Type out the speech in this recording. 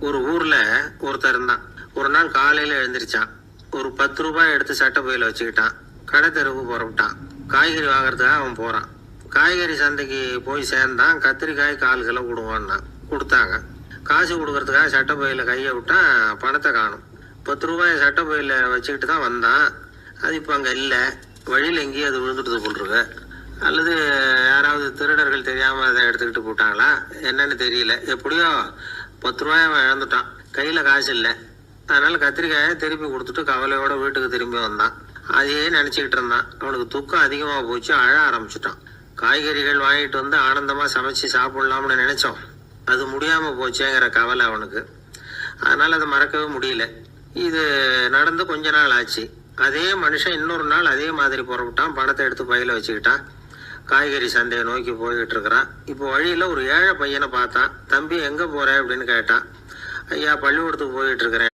ஒரு ஊர்ல ஒருத்தர் இருந்தான். ஒரு நாள் காலையில எழுந்திரிச்சான். ஒரு பத்து ரூபாய் எடுத்து சட்டை பையில வச்சுக்கிட்டான். கடை தெருவு புறப்பட்டான். காய்கறி வாங்குறதுக்காக அவன் போறான். காய்கறி சந்தைக்கு போய் சேர்ந்தான். கத்திரிக்காய் கால் கிலோ கொடுவான்னா கொடுத்தாங்க. காசு கொடுக்கறதுக்காக சட்டை பையில கையை விட்டான் பணத்தை காணும். பத்து ரூபாய் சட்டை பையில வச்சுக்கிட்டு தான் வந்தான். அது இப்போ அங்கே இல்லை. வழியில் எங்கேயும் அது விழுந்துட்டு போட்டுருக்கு அல்லது யாராவது திருடர்கள் தெரியாமல் அதை எடுத்துக்கிட்டு போட்டாங்களா? என்னன்னு தெரியல. எப்படியோ பத்து ரூபாய் அவன் இழந்துட்டான். கையில் காசு இல்லை. அதனால் கத்திரிக்காயை திருப்பி கொடுத்துட்டு கவலையோட வீட்டுக்கு திரும்பி வந்தான். அதையே நினச்சிக்கிட்டு இருந்தான். அவனுக்கு துக்கம் அதிகமாக போச்சு அழ ஆரம்பிச்சிட்டான். காய்கறிகள் வாங்கிட்டு வந்து ஆனந்தமாக சமைச்சு சாப்பிட்லாம்னு நினச்சோம். அது முடியாமல் போச்சேங்கிற கவலை அவனுக்கு. அதனால் அதை மறக்கவே முடியல. இது நடந்து கொஞ்ச நாள் ஆச்சு. அதே மனுஷன் இன்னொரு நாள் அதே மாதிரி புறப்பட்டான் பணத்தை எடுத்து பையில் வச்சுக்கிட்டான். காய்கறி சந்தையை நோக்கி போய்கிட்டு இருக்கிறான் இப்போ வழியில் ஒரு ஏழை பையனை பார்த்தான். தம்பி எங்கே போகிற அப்படின்னு கேட்டான். ஐயா பள்ளிக்கூடத்துக்கு போயிட்டு இருக்கிறேன்